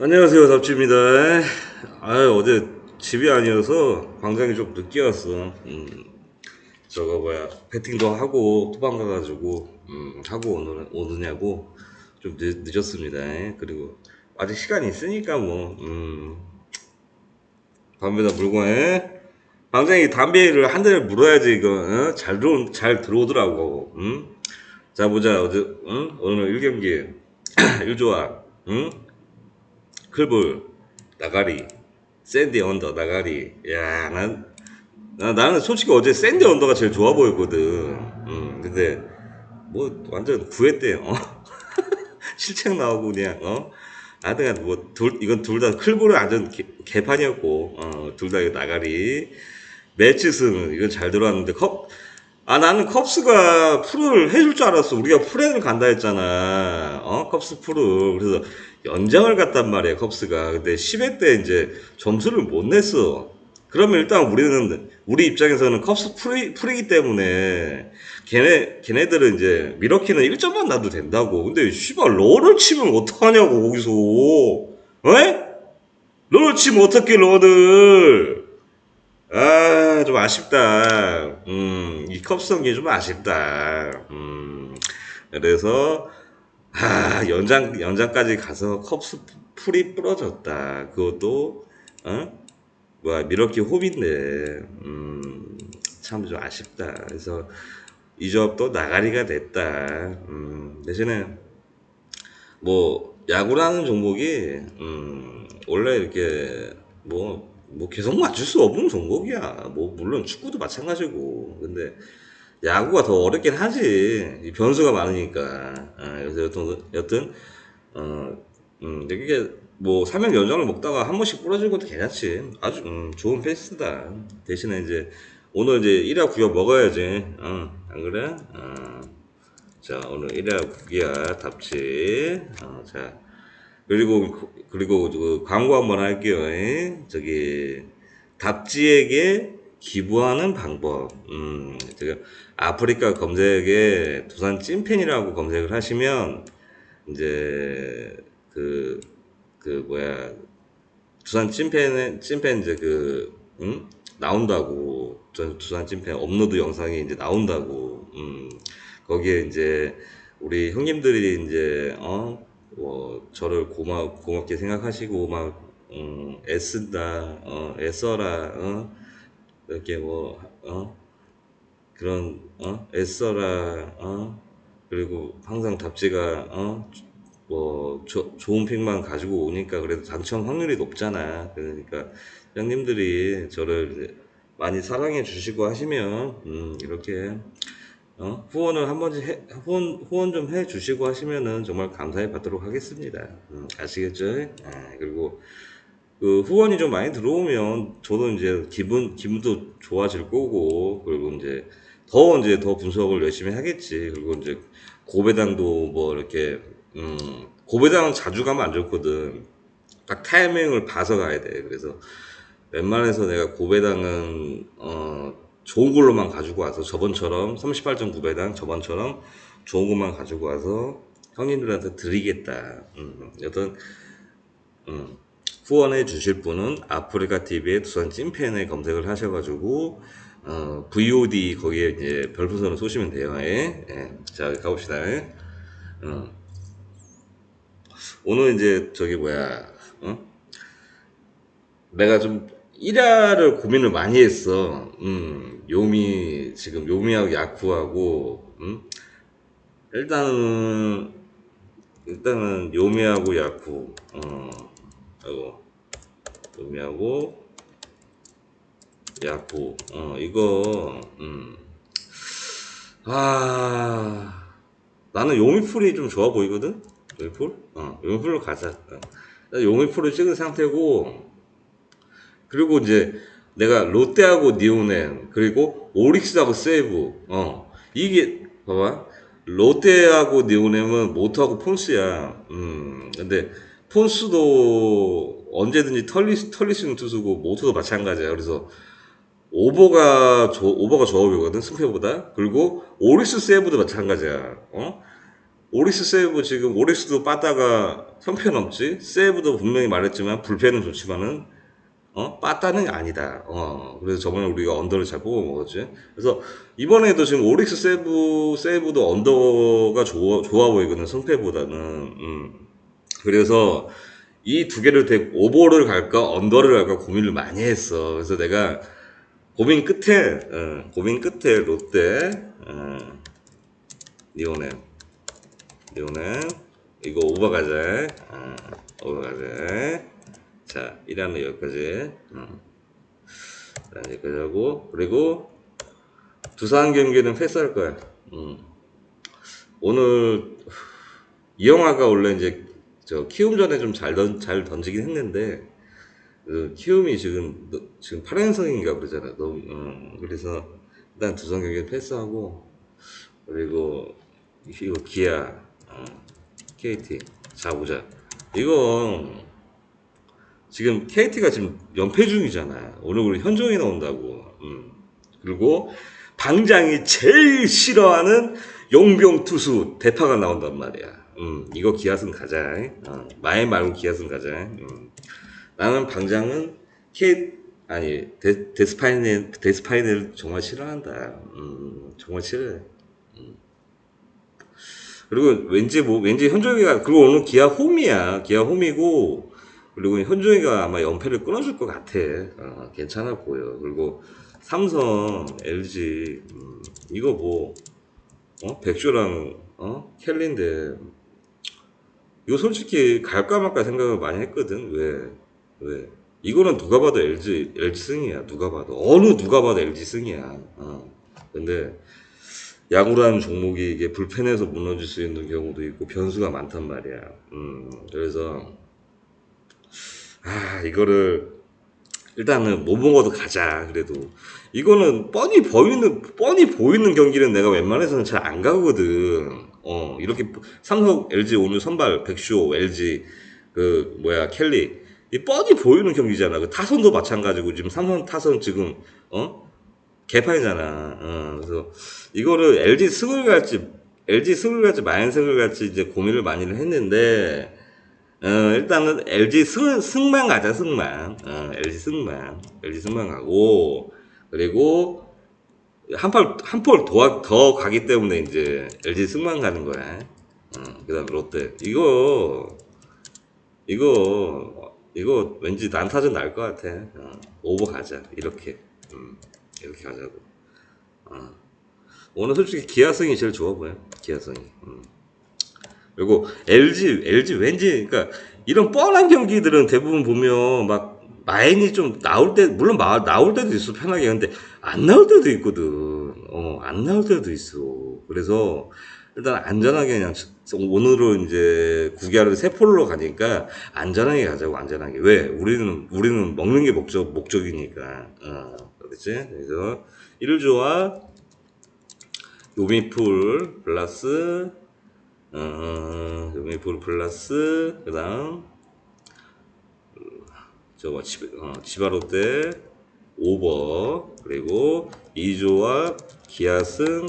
안녕하세요 잡지입니다. 아 어제 집이 아니어서 광장에 좀 늦게 왔어. 음, 저거 뭐야 배팅도 하고 토방 가가지고 음, 하고 오느, 오느냐고 좀 늦, 늦었습니다. 그리고 아직 시간이 있으니까 뭐 음, 담배다 물고 해 광장에 담배를 한 대를 물어야지 이거 어? 잘 들어 잘 들어오더라고. 음? 자 보자. 어제 응? 오늘 1경기. 1조합 응? 클볼 나가리 샌디 언더 나가리. 야난 나, 나는 솔직히 어제 샌디 언더가 제일 좋아 보였거든. 음 근데 뭐 완전 구했대 어. 실책 나오고 그냥 어. 하여튼 뭐둘 이건 둘 다 클볼은 완전 개, 개판이었고 어 둘 다 나가리. 매치승 이건 잘 들어왔는데 컵 아, 나는 컵스가 풀을 해줄 줄 알았어. 우리가 풀에를 간다 했잖아. 어, 컵스 풀을. 그래서 연장을 갔단 말이야, 컵스가. 근데 10회 때 이제 점수를 못 냈어. 그러면 일단 우리는, 우리 입장에서는 컵스 풀이, 풀이기 때문에, 걔네, 걔네들은 이제, 미러키는 1점만 놔도 된다고. 근데, 씨발, 롤을 치면 어떡하냐고, 거기서. 에? 롤을 치면 어떡해, 롤을. 아, 좀 아쉽다. 음, 이 컵성이 좀 아쉽다. 음, 그래서, 아, 연장, 연장까지 가서 컵스 풀이 부러졌다. 그것도, 어? 뭐야, 미러키 호비인데, 음, 참 좀 아쉽다. 그래서, 이 조합도 나가리가 됐다. 음, 대신에, 뭐, 야구라는 종목이, 음, 원래 이렇게, 뭐, 뭐 계속 맞출 수 없는 종목이야. 뭐, 물론 축구도 마찬가지고. 근데, 야구가 더 어렵긴 하지. 이 변수가 많으니까. 아, 그래서 여튼, 여튼, 어, 음, 이게 뭐, 3년 연장을 먹다가 한 번씩 부러지는 것도 괜찮지. 아주, 음, 좋은 페이스다. 대신에 이제, 오늘 이제 1화 9야 먹어야지. 어, 안 그래? 어. 자, 오늘 1화 9기야 답지. 어, 자. 그리고 그리고 그 광고 한번 할게요. 에? 저기 답지에게 기부하는 방법. 음, 제가 아프리카 검색에 두산 찐팬이라고 검색을 하시면 이제 그그 뭐야 두산 찐팬 찐팬 이제 그 음? 나온다고 전 두산 찐팬 업로드 영상이 이제 나온다고 음, 거기에 이제 우리 형님들이 이제 어 뭐 저를 고마 고맙게 생각하시고 막 음, 애쓴다 어 애써라 어? 이렇게 뭐 어? 그런 어? 애써라 어? 그리고 항상 답지가 어뭐 좋은 픽만 가지고 오니까 그래도 당첨 확률이 높잖아. 그러니까 형님들이 저를 많이 사랑해 주시고 하시면 음 이렇게 어? 후원을 한 번씩 해, 후원, 후원 좀 해 주시고 하시면은 정말 감사히 받도록 하겠습니다. 음, 아시겠죠? 아, 그리고 그 후원이 좀 많이 들어오면 저도 이제 기분, 기분도 좋아질 거고, 그리고 이제 더 이제 더 분석을 열심히 하겠지. 그리고 이제 고배당도 뭐 이렇게, 음, 고배당은 자주 가면 안 좋거든. 딱 타이밍을 봐서 가야 돼. 그래서 웬만해서 내가 고배당은, 어, 좋은 걸로만 가지고 와서 저번처럼 38.9배당 저번처럼 좋은 것만 가지고 와서 형님들한테 드리겠다. 음, 여튼 음, 후원해 주실 분은 아프리카 TV의 두산 찐팬에 검색을 하셔가지고 어, VOD 거기에 이제 별풍선을 쏘시면 돼요. 예. 예. 자 가봅시다. 예. 어. 오늘 이제 저기 뭐야 어? 내가 좀 1화를 고민을 많이 했어. 음, 요미, 지금 요미하고 야쿠하고, 음? 일단은, 일단은 요미하고 야쿠, 어, 아이고, 요미하고 야쿠, 어, 이거, 음, 아, 나는 요미풀이 좀 좋아 보이거든? 요미풀? 어, 요미풀로 가자. 어. 요미풀을 찍은 상태고, 그리고 이제 내가 롯데하고 니오넨 그리고 오릭스하고 세이브 어. 이게 봐봐. 롯데하고 니오넨은 모토하고 폰스야. 음. 근데 폰스도 언제든지 털리 털리 수 있는 투수고 모토도 마찬가지야. 그래서 오버가 저, 오버가 좋아 보이거든 승패보다. 그리고 오릭스 세이브도 마찬가지야. 어? 오릭스 세이브 지금 오릭스도 3패 넘지. 세이브도 분명히 말했지만 불패는 좋지만은 어? 빠따는 아니다. 어 그래서 저번에 우리가 언더를 잘 뽑아 먹었지. 그래서 이번에도 지금 오릭스 세이브 세이브도 언더가 좋아 좋아 보이거든 승패보다는. 음. 그래서 이 두 개를 대 오버를 갈까 언더를 갈까 고민을 많이 했어. 그래서 내가 고민 끝에 어, 고민 끝에 롯데 어, 리오넬. 리오넬. 이거 오버 가자 어, 오버 가자 자 1화는 여기까지 어. 자, 여기까지 하고 그리고 두산 경기는 패스할 거야 음. 오늘 이 영화가 원래 이제 저 키움 전에 좀 잘 던, 잘 던지긴 했는데 그 키움이 지금 너- 지금 8연승인가 그러잖아. 너무 어, 그래서 일단 두산 경기 패스하고 그리고 이거 기아 어, KT 자 보자. 이거 지금 KT가 지금 연패 중이잖아. 오늘 우리 현종이 나온다고. 음. 그리고 방장이 제일 싫어하는 용병 투수 대파가 나온단 말이야. 음, 이거 기아승 가자. 어, 마에 말고 기아승 가자. 음. 나는 방장은 K 아니 데, 데스파이넬 데스파이넬 정말 싫어한다. 음, 정말 싫어해. 음. 그리고 왠지 뭐 왠지 현종이가 그리고 오늘 기아 홈이야. 기아 홈이고 그리고 현종이가 아마 연패를 끊어줄 것 같아. 어, 괜찮아 보여. 그리고 삼성, LG 음, 이거 뭐 어? 백조랑 어? 켈리인데 이거 솔직히 갈까 말까 생각을 많이 했거든. 왜? 왜? 이거는 누가 봐도 LG, LG 승이야. 누가 봐도. 어느 누가 봐도 LG 승이야. 어. 근데 야구라는 종목이 이게 불펜에서 무너질 수 있는 경우도 있고 변수가 많단 말이야. 음, 그래서 아 이거를 일단은 못 먹어도 가자. 그래도 이거는 뻔히 보이는 뻔히 보이는 경기는 내가 웬만해서는 잘 안 가거든. 어 이렇게 삼성, LG 오늘 선발 백쇼, LG 그 뭐야 켈리 이 뻔히 보이는 경기잖아. 그 타선도 마찬가지고 지금 삼성 타선 지금 어 개판이잖아. 어, 그래서 이거를 LG 승을 갈지 LG 승을 갈지 마연승을 갈지 이제 고민을 많이 했는데 어, 일단은 LG 승, 승만 가자 승만 어, LG 승만 LG 승만 가고 그리고 한팔 한폴 더 더 가기 때문에 이제 LG 승만 가는 거야. 어, 그 다음 롯데 이거 이거 이거 왠지 난타전 날 것 같아. 어, 오버 가자 이렇게 음, 이렇게 가자고. 어. 오늘 솔직히 기아승이 제일 좋아 보여. 기아승이. 음. 그리고 LG LG 왠지 그러니까 이런 뻔한 경기들은 대부분 보면 막 마인이 좀 나올 때 물론 마, 나올 때도 있어 편하게. 근데 안 나올 때도 있거든. 어, 안 나올 때도 있어. 그래서 일단 안전하게 그냥 오늘은 이제 구기아를 세 폴로 가니까 안전하게 가자고 안전하게. 왜? 우리는 우리는 먹는 게 목적 목적이니까. 어 그렇지? 그래서 1조와 요미풀 플러스 어 요미풀 플러스 그 다음 저거 치, 어, 치바롯데 오버 그리고 2조와 기아승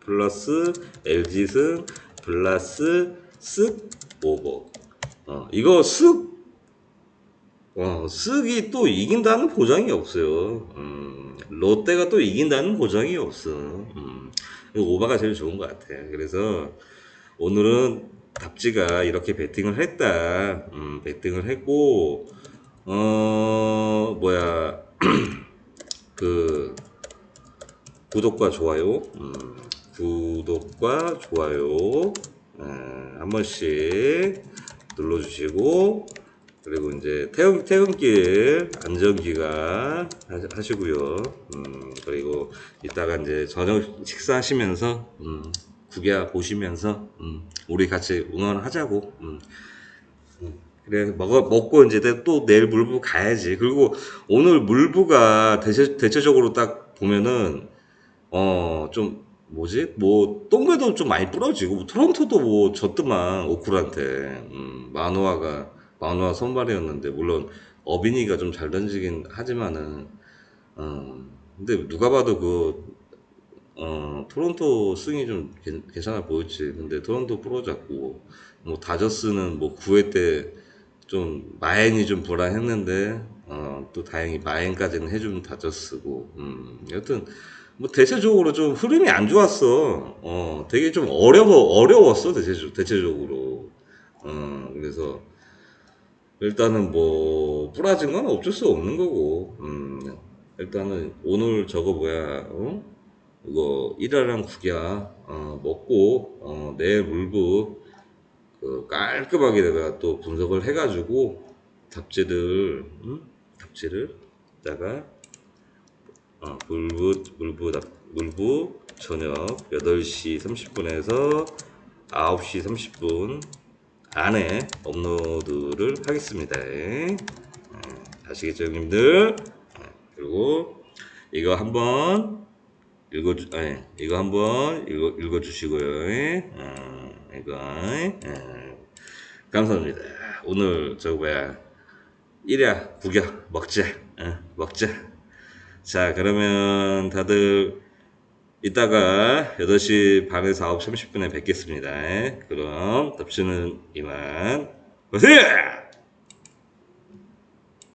플러스 LG승 플러스 쓱 오버. 어, 이거 쓱 어, 쓱이 또 이긴다는 보장이 없어요. 음, 롯데가 또 이긴다는 보장이 없어. 음, 오버가 제일 좋은 것 같아. 그래서 오늘은 답지가 이렇게 배팅을 했다. 음, 배팅을 했고 어 뭐야. 그 구독과 좋아요. 음, 구독과 좋아요. 에, 한 번씩 눌러주시고 그리고 이제 퇴근, 퇴근길 안전기가 하- 하시고요. 음, 그리고 이따가 이제 저녁 식사하시면서 음, 구겨 보시면서 음, 우리 같이 응원하자고 음, 그래 먹어 먹고 이제 또 내일 물부 가야지. 그리고 오늘 물부가 대체, 대체적으로 딱 보면은 어 좀 뭐지? 뭐 똥배도 좀 많이 부러지고 뭐 토론토도 뭐 졌더만 오쿨한테. 음, 마누아가 마누아 선발이었는데 물론 어빈이가 좀 잘 던지긴 하지만은 어 근데 누가 봐도 그 어, 토론토 승이 좀 괜- 괜찮아 보였지. 근데 토론토 프로잡고, 뭐, 다저스는 뭐 9회 때 좀 마엔이 좀 불안했는데, 어, 또 다행히 마엔까지는 해준 다저스고, 음, 여튼, 뭐 대체적으로 좀 흐름이 안 좋았어. 어, 되게 좀 어려워, 어려웠어, 대체적, 대체적으로. 어, 그래서, 일단은 뭐 부러진 건 어쩔 수 없는 거고 음, 일단은 오늘 저거 뭐야 어? 이거 일화랑 국야 어, 먹고 어, 내일 물부 그 깔끔하게 내가 또 분석을 해가지고 답지를 음? 답지를 다가 어, 물부 물부 답 물부 저녁 8시 30분에서 9시 30분 안에 업로드를 하겠습니다. 예. 어, 아시겠죠, 형님들? 어, 그리고 이거 한번 읽어 주, 아니, 이거 한번 읽어, 읽어 주시고요. 예. 어, 이거 예. 감사합니다. 오늘 저 뭐야 일야 구겨 먹자, 어, 먹자. 자, 그러면 다들 이따가 8시 반에서 9시 30분에 뵙겠습니다. 그럼 답변은 이만. 보세요!